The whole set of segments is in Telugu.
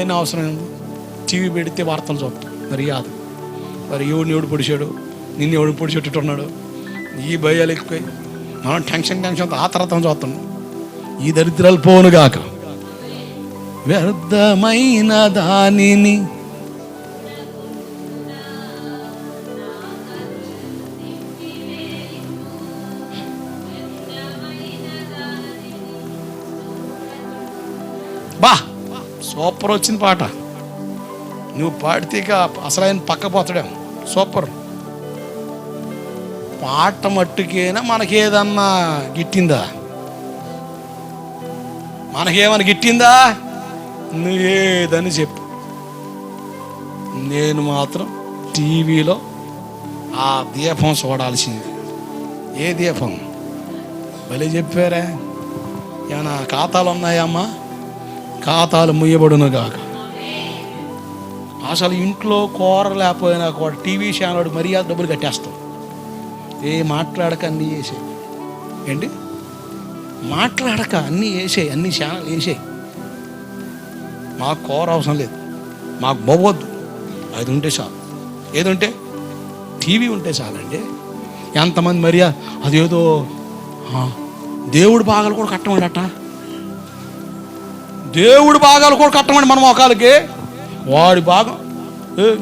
ఏం అవసరం ఉంది టీవీ పెడితే వార్తలు చూస్తాం. మరి కాదు మరి ఎవడిని ఎవడు పొడిచాడు? నిన్ను ఎవడు పొడిచేటట్టున్నాడు ఈ భయాలు ఎక్కువై. మనం టెన్షన్ టెన్షన్ ఆ తర్వాత చూస్తున్నాం ఈ దరిద్రాలు పోనుగాక వ్యర్థమైన దానిని సూపర్ వచ్చింది పాట. నువ్వు పాడితే ఇక అసలు ఆయన పక్క పోతాడేమో సూపర్. పాట మట్టుకైనా మనకేదన్నా గిట్టిందా? మనకేమైనా గిట్టిందా? నువ్వేదని చెప్పు. నేను మాత్రం టీవీలో ఆ దీపం చూడాల్సింది. ఏ దీపం? భలే చెప్పారా. ఏమైనా ఖాతాలు ఉన్నాయమ్మా ఖాతాలు ముయ్యబడును కాక అసలు ఇంట్లో కూర లేకపోయినా కూడా టీవీ ఛానల్ మర్యాద డబ్బులు కట్టేస్తాం. ఏ మాట్లాడక అన్నీ వేసాయి ఏంటి? మాట్లాడక అన్నీ వేసాయి అన్ని ఛానల్ వేసాయి మాకు కూర అవసరం లేదు. మాకు బొవ్వద్దు. అది ఉంటే చాలు. ఏదుంటే ఉంటే? టీవీ ఉంటే చాలండి. ఎంతమంది మర్యాద అదేదో దేవుడు బాగాలు కూడా కట్టమండట. దేవుడు భాగాలు కూడా కట్టమండి మన మొఖాలకి వాడి భాగం. ఏ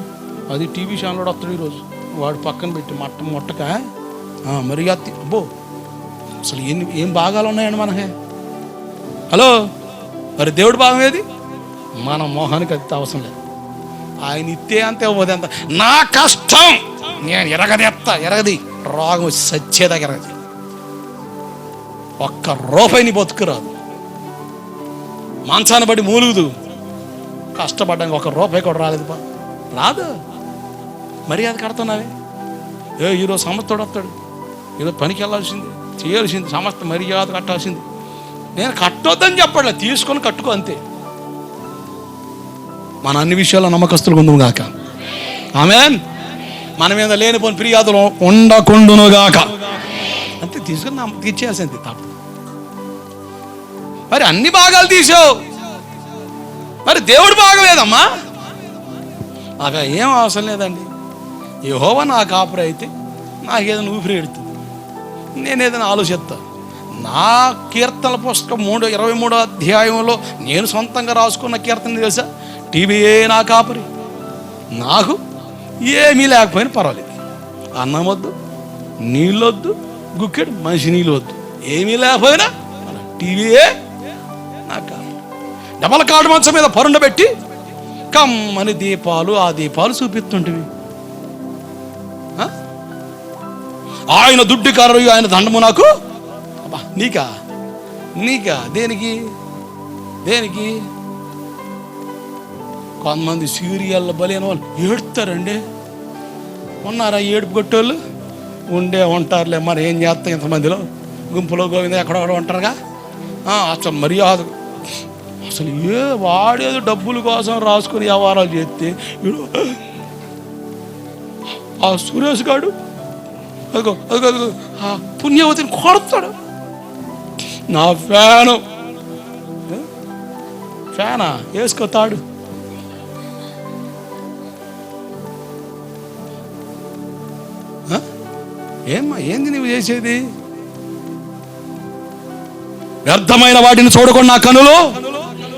అది టీవీ ఛానల్ వస్తాడు ఈరోజు. వాడు పక్కన పెట్టి మట్ట ముట్టక మరి అత్తి అబ్బో అసలు ఎన్ని ఏం భాగాలు ఉన్నాయండి మనకి? హలో మరి దేవుడి భాగం ఏది? మన మొహానికి అది అవసరం లేదు. ఆయన ఇత్తే అంతే ఇవ్వదు అంత. నా కష్టం. నేను ఎరగదేస్తా ఎరగది. రోగం వచ్చి సచ్చేదాకా ఎరగది. ఒక్క రూపాయిని బతుకురాదు మాంసాన్ని బట్టి మూలుగుదు. కష్టపడ్డానికి ఒక రూపాయి కూడా రాలేదు బా రాదు. మర్యాద కడుతున్నావే. ఏ ఈరోజు సమస్తోడు వస్తాడు. ఈరోజు పనికి వెళ్ళాల్సింది చేయాల్సింది సమస్త మర్యాద కట్టాల్సింది. నేను కట్టొద్దని చెప్పట్లే తీసుకొని కట్టుకో అంతే. మన అన్ని విషయాల్లో నమ్మకస్తులు ఉందుము గాక. ఆమె మన మీద లేనిపోని ఫిర్యాదులు ఉండకుండును గాక. అంతే తీసుకుని తీర్చేయాల్సింది తప్ప. మరి అన్ని భాగాలు తీసావు. మరి దేవుడు బాగలేదమ్మా. నాకు ఏం అవసరం లేదండి. యహోవ నా కాపురి అయితే నాకేదైనా ఊపిరి ఎడుతుంది నేను ఏదైనా ఆలోచిస్తా. నా కీర్తనల పుస్తకం మూడు ఇరవై మూడో అధ్యాయంలో నేను సొంతంగా రాసుకున్న కీర్తన తెలుసా? టీవీయే నా కాపరి. నాకు ఏమీ లేకపోయినా పర్వాలేదు. అన్నం వద్దు నీళ్ళొద్దు గుక్కెడు మనిషి నీళ్ళు వద్దు ఏమీ లేకపోయినా టీవీయే డబల్ కాడు మంచం మీద పరుండబెట్టి కమ్మని దీపాలు ఆ దీపాలు చూపిస్తుంటివి. ఆయన దుడ్డు కర్రయు ఆయన దండము నాకు? అబ్బా నీకా? నీకా? దేనికి? దేనికి? కొంతమంది సీరియల్ బలైన వాళ్ళు ఏడుతారండి. ఉన్నారా ఏడుపు కొట్టేళ్ళు? ఉండే ఉంటారులే మరి ఏం చేస్తాం ఇంతమందిలో? గుంపులో గోవింద ఎక్కడొక్కడ ఉంటారుగా? అసలు మర్యాద అసలు ఏ వాడేదో డబ్బుల కోసం రాసుకుని వ్యవహారాలు చేస్తే వీడు ఆ సురేష్ గాడు అదిగో అదిగో అదిగో ఆ పుణ్యవతిని కొడతాడు. నా ఫ్యాను. ఫ్యానా? వేసుకొత్తాడు ఆ? ఏమ్మా ఏంది నువ్వు చేసేది? వ్యర్థమైన వాటిని చూడకుండా కనులో కనులు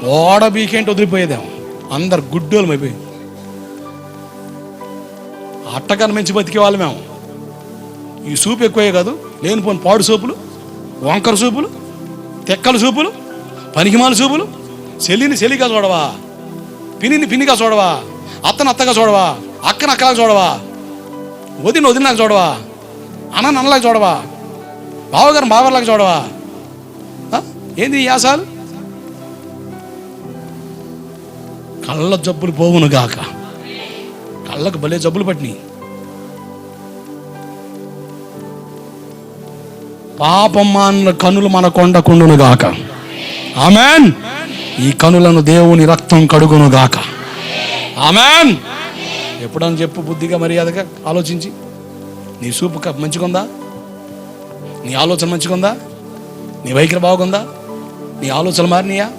ఓడ బీకేంటి వదిలిపోయేదేమో. అందరు గుడ్డోలం అయిపోయి. అట్టకన్నా మంచి బతికే వాళ్ళు మేము ఈ సూపు ఎక్కువే కాదు. లేనిపోని పాడు సూపులు వంకర సూపులు తెక్కల సూపులు పనికిమాల సూపులు. చెల్లిని చెల్లిగా చూడవా పినిని పిన్నిగా చూడవా అత్తను అత్తగా చూడవా అక్కను అక్కలాగా చూడవా వదిన వదినలాగా చూడవా అన్న నన్నలాగా చూడవా బావగారు బావగారులాగా చూడవా? ఏంది యాసాలు? కళ్ళ జబ్బులు పోవును గాక. కళ్ళకు భలే జబ్బులు పట్టినాయి. పాపం పాపమాన కనులు మన కొండకుండును గాక. ఆమెన్. ఈ కనులను దేవుని రక్తం కడుగును గాక. ఆమెన్. ఎప్పుడని చెప్పు బుద్ధిగా మర్యాదగా ఆలోచించి. నీ సూపు మంచిగుందా? నీ ఆలోచన మంచిగుందా? నీ వైఖరి బాగుందా? నీ ఆలోచన మారినయా?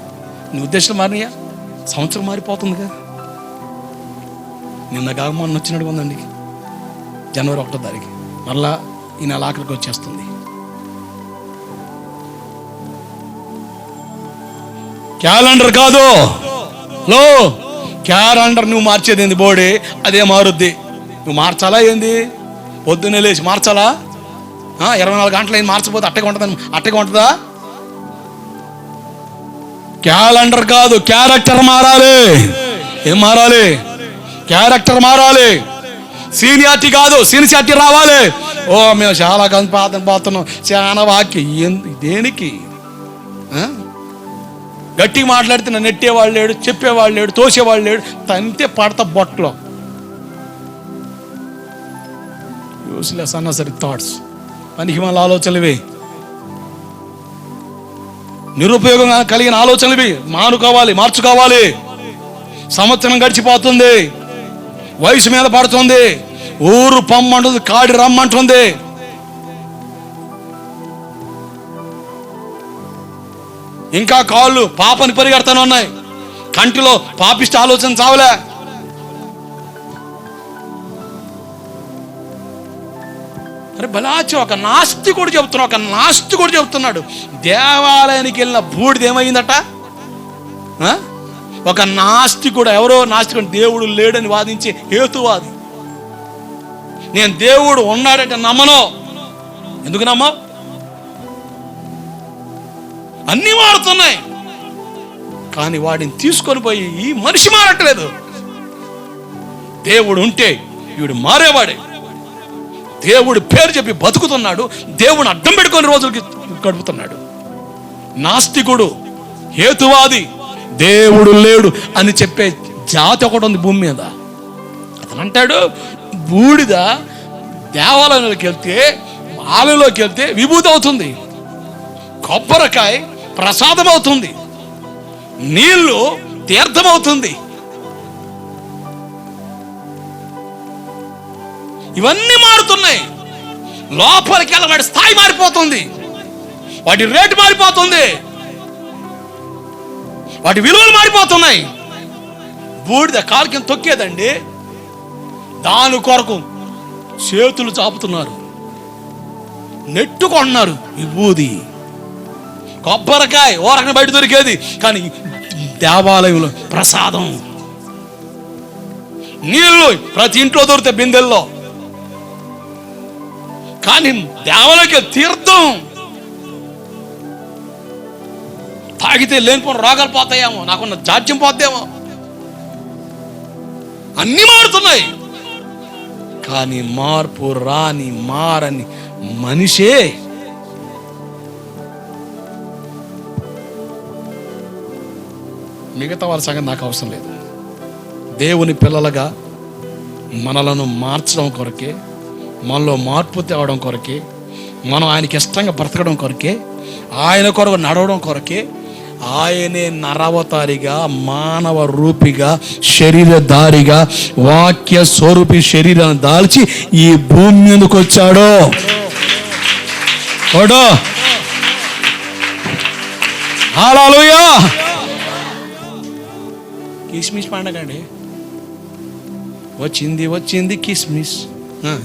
నీ ఉద్దేశం మారినయా? సంవత్సరం మారిపోతుందిగా. నిన్న కాక మొన్న వచ్చినట్టు ఉందండి. జనవరి ఒకటో తారీఖు. మరలా ఈ నెల ఆఖరికి వచ్చేస్తుంది. క్యాలెండర్ కాదు. లో క్యాలెండర్ నువ్వు మార్చేది ఏంది బోడి? అదే మారుద్ది. నువ్వు మార్చాలా ఏంది? పొద్దున్నే లేచి మార్చాలా? ఇరవై నాలుగు గంటలు అయింది మార్చకపోతే అట్టగా ఉంటుందని అట్టగా ఉంటుందా? క్యాలెండర్ కాదు క్యారెక్టర్ మారాలి. ఏం మారాలి? క్యారెక్టర్ మారాలి. సీనియారిటీ కాదు సీనియారిటీ రావాలి. ఓ మేము చాలా కలిసి పాత పోతున్నాం చాలా వాక్యం. దేనికి? గట్టి మాట్లాడితే నన్ను నెట్టేవాళ్ళు లేడు చెప్పేవాళ్ళు లేడు తోసేవాళ్ళు లేడు తంతే పడత బొట్టలో యూస్లెస్ అన్నసరి థాట్స్ పనికి మన ఆలోచనలు నిరుపయోగంగా కలిగిన ఆలోచనలు మానుకోవాలి మార్చుకోవాలి సంవత్సరం గడిచిపోతుంది. వయసు మీద పడుతుంది. ఊరు పమ్మంటుంది కాడి రమ్మంటుంది. ఇంకా కాళ్ళు పాపని పరిగెడతాను ఉన్నాయి. కంటిలో పాపిష్ట ఆలోచన చావలే. అరే బలాచి ఒక నాస్తికుడు చెబుతున్నాడు ఒక నాస్తికుడు చెబుతున్నాడు. దేవాలయానికి వెళ్ళిన బూడిద ఏమైందట? ఒక నాస్తికుడు ఎవరో నాస్తికుడు దేవుడు లేడని వాదించే హేతువాది. నేను దేవుడు ఉన్నాడంటే నమ్మను. ఎందుకు నమ్మ అన్నీ మారుతున్నాయి. కానీ వాడిని తీసుకొని పోయి ఈ మనిషి మారట్లేదు. దేవుడు ఉంటే వీడు మారేవాడే. దేవుడు పేరు చెప్పి బతుకుతున్నాడు దేవుని అడ్డం పెట్టుకొని రోజులకి గడుపుతున్నాడు. నాస్తికుడు హేతువాది దేవుడు లేడు అని చెప్పే జాతి ఒకటి ఉంది భూమి మీద. అతను అంటాడు బూడిద దేవాలయంలోకి వెళ్తే ఆలయంలోకి వెళ్తే విభూతి అవుతుంది. కొబ్బరికాయ ప్రసాదం అవుతుంది. నీళ్ళు తీర్థమవుతుంది ఇవన్నీ మారుతున్నాయి. లోపలికి వెళ్ళి వాడి స్థాయి మారిపోతుంది. వాటి రేటు మారిపోతుంది. వాటి విలువలు మారిపోతున్నాయి. బూడిద కాలు తొక్కేదండి. దాని కొరకు చేతులు చాపుతున్నారు. నెట్టుకుంటున్నారు విభూది కొబ్బరికాయ ఓరకన బయట దొరికేది కానీ దేవాలయంలో ప్రసాదం. నీళ్ళు ప్రతి ఇంట్లో దొరికితే బిందెల్లో. కానీ దేవలకి తీర్థం. తాగితే లేనిపోయిన రోగాలు పోతాయేమో నాకున్న జాడ్యం పోద్దేమో. అన్నీ మారుతున్నాయి. కానీ మార్పు రాని మారని మనిషే మిగతా వాళ్ళ సంగతి నాకు అవసరం లేదు. దేవుని పిల్లలుగా మనలను మార్చడం కొరకే మనలో మార్పు తేవడం కొరకే మనం ఆయనకి ఇష్టంగా బ్రతకడం కొరకే ఆయన కొరకు నడవడం కొరకే ఆయనే నరవతారిగా మానవ రూపిగా శరీరధారిగా వాక్య స్వరూపి శరీరాన్ని దాల్చి ఈ భూమి ఎందుకు వచ్చాడు. ఓడో కిస్మిస్ పండగ అండి వచ్చింది వచ్చింది కిస్మిస్.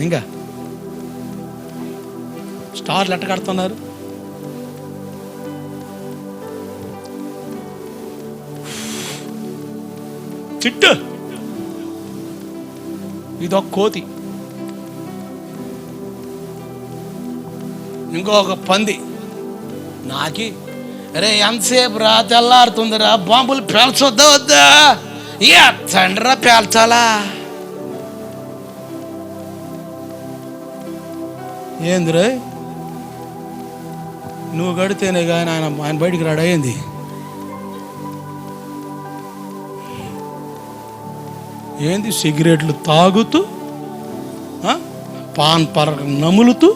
ఇంకా. స్టార్లు ఎట్ట కడుతున్నారు? చిట్టు! ఇదొక కోతి. ఇంకొక పంది. నాకి అరే ఎంతసేపు రా తెల్లారుతుందిరా? బాంబులు పేల్చొద్దా వద్దా? ఎత్తండిరా పేల్చాలా? ఏందిరా? నువ్వు కడితేనే కానీ ఆయన ఆయన బయటికి రాడయింది ఏంది సిగరెట్లు తాగుతూ పాన్ పరక నములుతూ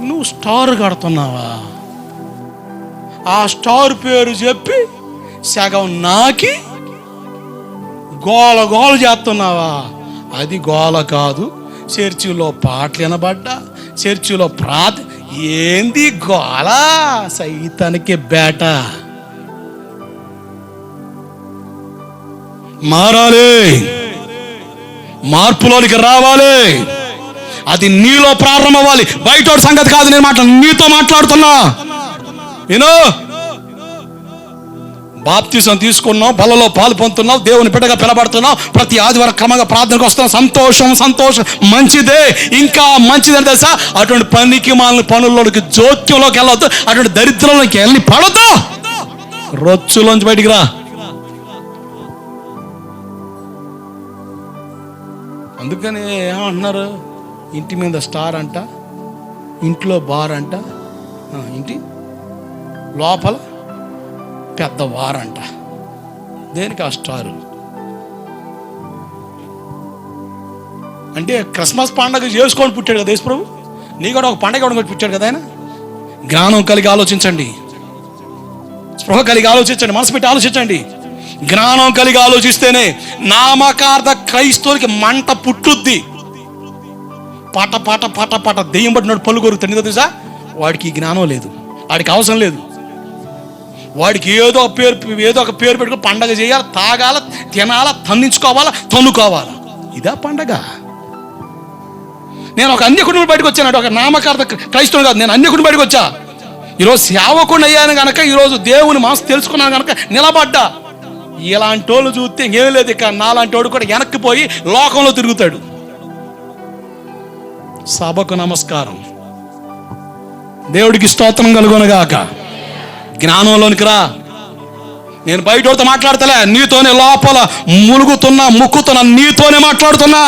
నువ్వు స్టార్ కడుతున్నావా? ఆ స్టార్ పేరు చెప్పి సగం నాకి గోల గోల చేస్తున్నావా? అది గోల కాదు. చర్చిలో పాటలు వినబడ్డా చర్చిలో ప్రార్థ ఏంది గోళ సైతానికి బేట. మారాలి. మార్పులోనికి రావాలి. అది నీలో ప్రారంభమవ్వాలి బయట సంగతి కాదు నేను మాట్లా నీతో మాట్లాడుతున్నా. నేను బాప్తిసం తీసుకున్నాం బలలో పాలు పొందుతున్నాం దేవుని బిడ్డగా పిలబడుతున్నాం. ప్రతి ఆదివారం క్రమంగా ప్రార్థనకు వస్తాం సంతోషం సంతోషం. మంచిదే. ఇంకా మంచిదని తెలుసా? అటువంటి పనికి మాలిన పనుల్లోకి జోక్యంలోకి వెళ్ళవద్దు అటువంటి దరిద్రంలోకి వెళ్ళి పడద్దు. రొచ్చులోంచి బయటికి రా. అందుకని ఏమంటున్నారు? ఇంటి మీద స్టార్ అంట ఇంట్లో బార్ అంట. ఇంటి లోపల పెద్ద వారంట. దేనికి ఆ స్టారు? అంటే క్రిస్మస్ పండగ చేసుకొని పుట్టాడు కదా యేసు నీ కూడా ఒక పండగ కూడా పుట్టాడు కదా ఆయన? జ్ఞానం కలిగి ఆలోచించండి. స్పృహ కలిగి ఆలోచించండి. మనసు పెట్టి ఆలోచించండి. జ్ఞానం కలిగి ఆలోచిస్తేనే నామకార్థ క్రైస్తవులకి మంట పుట్టుద్ది. పాట పాట పాట పాట దెయ్యం పట్టినాడు పళ్ళు కొరుకుతాడు. నీతో తెలుసా? వాడికి జ్ఞానం లేదు. వాడికి అవసరం లేదు. వాడికి ఏదో ఒక పేరు ఏదో ఒక పేరు పెట్టుకుని పండగ చేయాలి తాగాల తినాల తన్నించుకోవాలా తన్నుకోవాలా? ఇదా పండగ. నేను ఒక అన్యకుడిని బయటకు వచ్చాను ఒక నామకార్థ క్రైస్తవుడు కాదు నేను అన్యకుడిని బయటకు వచ్చా. ఈరోజు సేవకుండా అయ్యాను కనుక ఈరోజు దేవుని మనసు తెలుసుకున్నాను కనుక నిలబడ్డా. ఇలాంటి వాళ్ళు చూస్తే ఇంకేం లేదు ఇక నాలాంటి వాడు కూడా వెనక్కి పోయి లోకంలో తిరుగుతాడు. సభకు నమస్కారం. దేవుడికి స్తోత్రం కలుగునగాక. జ్ఞానంలోనికి రా. నేను బయటతో మాట్లాడతలే నీతోనే లోపల ములుగుతున్నా ముక్కుతున్నా నీతోనే మాట్లాడుతున్నా.